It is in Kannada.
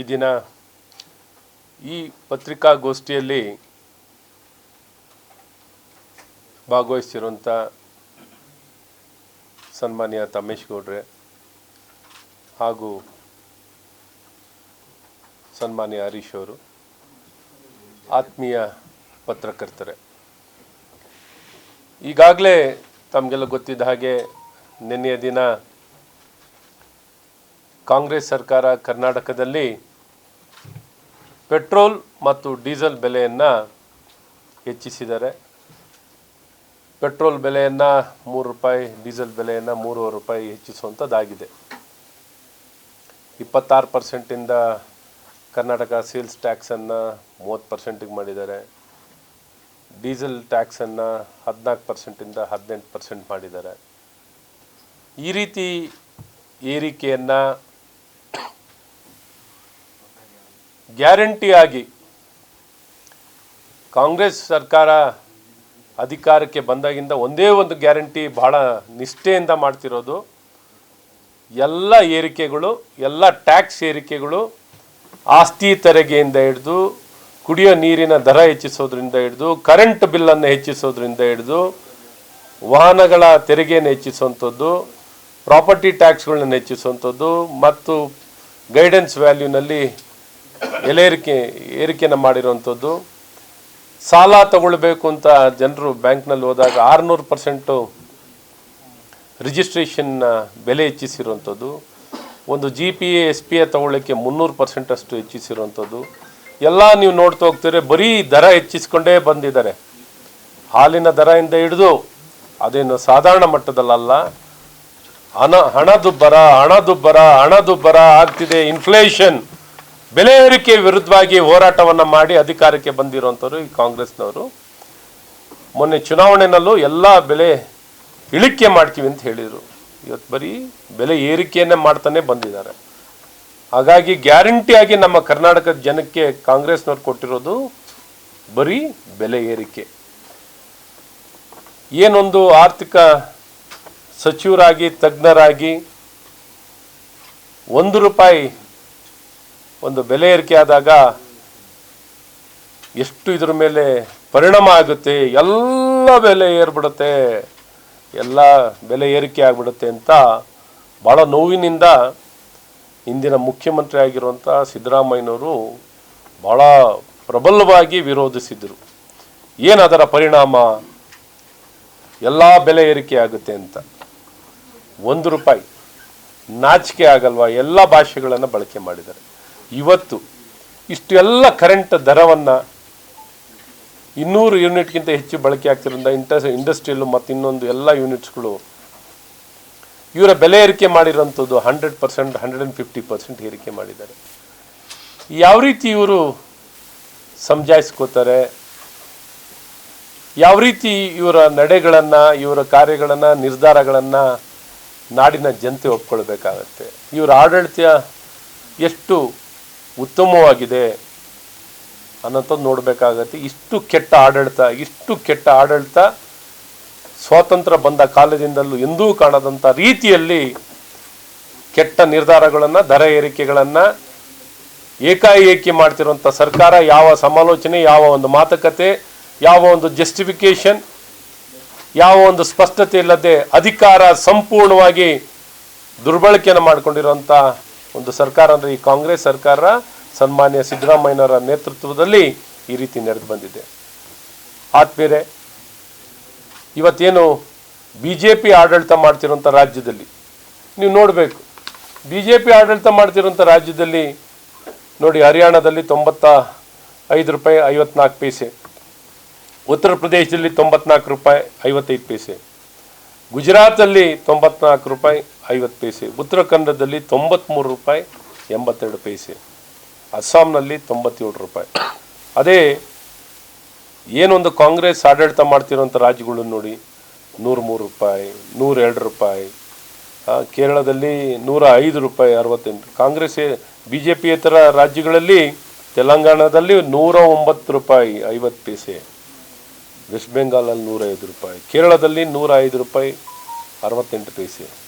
ಈ ದಿನ ಈ ಪತ್ರಿಕಾಗೋಷ್ಠಿಯಲ್ಲಿ ಭಾಗವಹಿಸಿರುವಂಥ ಸನ್ಮಾನ್ಯ ತಮೇಶ್ ಗೌಡ್ರೆ ಹಾಗೂ ಸನ್ಮಾನ್ಯ ಹರೀಶ್ ಅವರು, ಆತ್ಮೀಯ ಪತ್ರಕರ್ತರೆ. ಈಗಾಗಲೇ ತಮಗೆಲ್ಲ ಗೊತ್ತಿದ್ದ ಹಾಗೆ ನಿನ್ನೆಯ ದಿನ ಕಾಂಗ್ರೆಸ್ ಸರ್ಕಾರ ಕರ್ನಾಟಕದಲ್ಲಿ ಪೆಟ್ರೋಲ್ ಮತ್ತು ಡೀಸೆಲ್ ಬೆಲೆಯನ್ನು ಹೆಚ್ಚಿಸಿದ್ದಾರೆ. ಪೆಟ್ರೋಲ್ ಬೆಲೆಯನ್ನು ಮೂರು ರೂಪಾಯಿ, ಡೀಸೆಲ್ ಬೆಲೆಯನ್ನು ಮೂರುವರೆ ರೂಪಾಯಿ ಹೆಚ್ಚಿಸುವಂಥದ್ದಾಗಿದೆ ಇಪ್ಪತ್ತಾರು ಪರ್ಸೆಂಟಿಂದ ಕರ್ನಾಟಕ ಸೇಲ್ಸ್ ಟ್ಯಾಕ್ಸನ್ನು ಮೂವತ್ತು ಪರ್ಸೆಂಟಿಗೆ ಮಾಡಿದ್ದಾರೆ. ಡೀಸೆಲ್ ಟ್ಯಾಕ್ಸನ್ನು ಹದಿನಾಲ್ಕು ಪರ್ಸೆಂಟಿಂದ ಹದಿನೆಂಟು ಪರ್ಸೆಂಟ್ ಮಾಡಿದ್ದಾರೆ. ಈ ರೀತಿ ಏರಿಕೆಯನ್ನು ಗ್ಯಾರಂಟಿಯಾಗಿ ಕಾಂಗ್ರೆಸ್ ಸರ್ಕಾರ ಅಧಿಕಾರಕ್ಕೆ ಬಂದಾಗಿಂದ ಒಂದೇ ಒಂದು ಗ್ಯಾರಂಟಿ ಬಹಳ ನಿಷ್ಠೆಯಿಂದ ಮಾಡ್ತಿರೋದು. ಎಲ್ಲ ಏರಿಕೆಗಳು, ಎಲ್ಲ ಟ್ಯಾಕ್ಸ್ ಏರಿಕೆಗಳು ಆಸ್ತಿ ತೆರಿಗೆಯಿಂದ ಹಿಡಿದು, ಕುಡಿಯೋ ನೀರಿನ ದರ ಹೆಚ್ಚಿಸೋದ್ರಿಂದ ಹಿಡಿದು, ಕರೆಂಟ್ ಬಿಲ್ಲನ್ನು ಹೆಚ್ಚಿಸೋದ್ರಿಂದ ಹಿಡಿದು, ವಾಹನಗಳ ತೆರಿಗೆಯನ್ನು ಹೆಚ್ಚಿಸುವಂಥದ್ದು, ಪ್ರಾಪರ್ಟಿ ಟ್ಯಾಕ್ಸ್ಗಳನ್ನ ಹೆಚ್ಚಿಸುವಂಥದ್ದು ಮತ್ತು ಗೈಡೆನ್ಸ್ ವ್ಯಾಲ್ಯೂನಲ್ಲಿ ಎಲೆ ಏರಿಕೆ ಏರಿಕೆಯನ್ನು ಮಾಡಿರುವಂಥದ್ದು. ಸಾಲ ತಗೊಳ್ಬೇಕು ಅಂತ ಜನರು ಬ್ಯಾಂಕ್ನಲ್ಲಿ ಹೋದಾಗ ಆರುನೂರು ಪರ್ಸೆಂಟು ರಿಜಿಸ್ಟ್ರೇಷನ್ನ ಬೆಲೆ ಹೆಚ್ಚಿಸಿರುವಂಥದ್ದು. ಒಂದು G P A S P A ತಗೊಳ್ಳೋಕ್ಕೆ ಮುನ್ನೂರು ಪರ್ಸೆಂಟಷ್ಟು ಹೆಚ್ಚಿಸಿರುವಂಥದ್ದು. ಎಲ್ಲ ನೀವು ನೋಡ್ತಾ ಹೋಗ್ತೀರಿ ಬರೀ ದರ ಹೆಚ್ಚಿಸ್ಕೊಂಡೇ ಬಂದಿದ್ದಾರೆ. ಹಾಲಿನ ದರದಿಂದ ಹಿಡಿದು ಅದೇನು ಸಾಧಾರಣ ಮಟ್ಟದಲ್ಲ ಹಣ, ಹಣದುಬ್ಬರ ಹಣದುಬ್ಬರ ಹಣದುಬ್ಬರ ಆಗ್ತಿದೆ ಇನ್ಫ್ಲೇಷನ್ ಬೆಲೆ ಏರಿಕೆ ವಿರುದ್ಧವಾಗಿ ಹೋರಾಟವನ್ನು ಮಾಡಿ ಅಧಿಕಾರಕ್ಕೆ ಬಂದಿರುವಂಥವ್ರು ಈ ಕಾಂಗ್ರೆಸ್ನವರು. ಮೊನ್ನೆ ಚುನಾವಣೆನಲ್ಲೂ ಎಲ್ಲ ಬೆಲೆ ಇಳಿಕೆ ಮಾಡ್ತೀವಿ ಅಂತ ಹೇಳಿದರು. ಇವತ್ತು ಬರೀ ಬೆಲೆ ಏರಿಕೆಯನ್ನೇ ಮಾಡ್ತಾನೆ ಬಂದಿದ್ದಾರೆ. ಹಾಗಾಗಿ ಗ್ಯಾರಂಟಿಯಾಗಿ ನಮ್ಮ ಕರ್ನಾಟಕದ ಜನಕ್ಕೆ ಕಾಂಗ್ರೆಸ್ನವ್ರು ಕೊಟ್ಟಿರೋದು ಬರೀ ಬೆಲೆ ಏರಿಕೆ. ಏನೊಂದು ಆರ್ಥಿಕ ಸಚಿವರಾಗಿ, ತಜ್ಞರಾಗಿ ಒಂದು ರೂಪಾಯಿ ಒಂದು ಬೆಲೆ ಏರಿಕೆ ಆದಾಗ ಎಷ್ಟು ಇದ್ರ ಮೇಲೆ ಪರಿಣಾಮ ಆಗುತ್ತೆ, ಎಲ್ಲ ಬೆಲೆ ಏರ್ಬಿಡುತ್ತೆ, ಎಲ್ಲ ಬೆಲೆ ಏರಿಕೆ ಆಗಿಬಿಡುತ್ತೆ ಅಂತ ಭಾಳ ನೋವಿನಿಂದ ಇಂದಿನ ಮುಖ್ಯಮಂತ್ರಿ ಆಗಿರುವಂಥ ಸಿದ್ದರಾಮಯ್ಯನವರು ಭಾಳ ಪ್ರಬಲವಾಗಿ ವಿರೋಧಿಸಿದರು. ಏನದರ ಪರಿಣಾಮ? ಎಲ್ಲ ಬೆಲೆ ಏರಿಕೆ ಆಗುತ್ತೆ ಅಂತ. ಒಂದು ರೂಪಾಯಿ ನಾಚಿಕೆ ಆಗಲ್ವಾ? ಎಲ್ಲ ಭಾಷೆಗಳನ್ನು ಬಳಕೆ ಮಾಡಿದ್ದಾರೆ. ಇವತ್ತು ಇಷ್ಟೆಲ್ಲ ಕರೆಂಟ್ ದರವನ್ನು ಇನ್ನೂರು ಯೂನಿಟ್ಗಿಂತ ಹೆಚ್ಚು ಬಳಕೆ ಆಗ್ತಿರೋದ್ರಿಂದ ಇಂಟಸ್ ಇಂಡಸ್ಟ್ರಿಯಲ್ಲು ಮತ್ತು ಇನ್ನೊಂದು ಎಲ್ಲ ಯೂನಿಟ್ಸ್ಗಳು ಇವರ ಬೆಲೆ ಏರಿಕೆ ಮಾಡಿರೋಂಥದ್ದು hundred percent hundred and fifty percent ಏರಿಕೆ ಮಾಡಿದ್ದಾರೆ. ಯಾವ ರೀತಿ ಇವರು ಸಮಜಾಯಿಸ್ಕೋತಾರೆ ಯಾವ ರೀತಿ ಇವರ ನಡೆಗಳನ್ನು, ಇವರ ಕಾರ್ಯಗಳನ್ನು, ನಿರ್ಧಾರಗಳನ್ನು ನಾಡಿನ ಜನತೆ ಒಪ್ಕೊಳ್ಬೇಕಾಗತ್ತೆ? ಇವರ ಆಡಳಿತ ಎಷ್ಟು ಉತ್ತಮವಾಗಿದೆ ಅನ್ನೋಂಥದ್ದು ನೋಡಬೇಕಾಗತ್ತೆ. ಇಷ್ಟು ಕೆಟ್ಟ ಆಡಳಿತ, ಇಷ್ಟು ಕೆಟ್ಟ ಆಡಳಿತ ಸ್ವಾತಂತ್ರ್ಯ ಬಂದ ಕಾಲದಿಂದಲೂ ಎಂದೂ ಕಾಣದಂಥ ರೀತಿಯಲ್ಲಿ ಕೆಟ್ಟ ನಿರ್ಧಾರಗಳನ್ನು, ದರ ಏರಿಕೆಗಳನ್ನು ಏಕಾಏಕಿ ಮಾಡ್ತಿರುವಂಥ ಸರ್ಕಾರ ಯಾವ ಸಮಾಲೋಚನೆ, ಯಾವ ಒಂದು ಮಾತುಕತೆ, ಯಾವ ಒಂದು ಜಸ್ಟಿಫಿಕೇಷನ್ ಯಾವ ಒಂದು ಸ್ಪಷ್ಟತೆ ಇಲ್ಲದೆ ಅಧಿಕಾರ ಸಂಪೂರ್ಣವಾಗಿ ದುರ್ಬಳಕೆಯನ್ನು ಮಾಡಿಕೊಂಡಿರುವಂಥ ಒಂದು ಸರ್ಕಾರ ಅಂದರೆ ಈ ಕಾಂಗ್ರೆಸ್ ಸರ್ಕಾರ ಸನ್ಮಾನ್ಯ ಸಿದ್ದರಾಮಯ್ಯನವರ ನೇತೃತ್ವದಲ್ಲಿ ಈ ರೀತಿ ನಡೆದು ಬಂದಿದೆ. ಆತ್ಮೀಯರೇ, ಇವತ್ತೇನು ಬಿ ಜೆ ಪಿ ಆಡಳಿತ ಮಾಡ್ತಿರೋಂಥ ರಾಜ್ಯದಲ್ಲಿ ನೀವು ನೋಡಬೇಕು ಬಿ ಜೆ ಪಿ ಆಡಳಿತ ಮಾಡ್ತಿರೋಂಥ ರಾಜ್ಯದಲ್ಲಿ ನೋಡಿ ಹರಿಯಾಣದಲ್ಲಿ ತೊಂಬತ್ತ ಐದು ರೂಪಾಯಿ ಐವತ್ನಾಲ್ಕು ಪೈಸೆ, ಉತ್ತರ ಪ್ರದೇಶದಲ್ಲಿ ತೊಂಬತ್ನಾಲ್ಕು ರೂಪಾಯಿ ಐವತ್ತೈದು ಪೈಸೆ ಗುಜರಾತಲ್ಲಿ ತೊಂಬತ್ನಾಲ್ಕು ರೂಪಾಯಿ ಐವತ್ತು ಪೈಸೆ ಉತ್ತರ ಕನ್ನಡದಲ್ಲಿ ತೊಂಬತ್ತ್ಮೂರು ರೂಪಾಯಿ ಎಂಬತ್ತೆರಡು ಪೈಸೆ, ಅಸ್ಸಾಂನಲ್ಲಿ ತೊಂಬತ್ತೇಳು ರೂಪಾಯಿ. ಅದೇ ಏನೊಂದು ಕಾಂಗ್ರೆಸ್ ಆಡಳಿತ ಮಾಡ್ತಿರೋಂಥ ರಾಜ್ಯಗಳನ್ನು ನೋಡಿ ನೂರ ಮೂರು ರೂಪಾಯಿ, ನೂರೆರಡು ರೂಪಾಯಿ ಕೇರಳದಲ್ಲಿ ನೂರ ಐದು ರೂಪಾಯಿ ಅರವತ್ತೆಂಟು. ಕಾಂಗ್ರೆಸ್ ಬಿ ಜೆ ಪಿಯೇತರ ರಾಜ್ಯಗಳಲ್ಲಿ ತೆಲಂಗಾಣದಲ್ಲಿ ನೂರ ಒಂಬತ್ತು ರೂಪಾಯಿ ಐವತ್ತು ಪೈಸೆ. ವೆಸ್ಟ್ ಬೆಂಗಾಲಲ್ಲಿ ನೂರ ಐದು ರೂಪಾಯಿ. ಕೇರಳದಲ್ಲಿ ನೂರ ಐದು ರೂಪಾಯಿ ಅರವತ್ತೆಂಟು ಪೈಸೆ.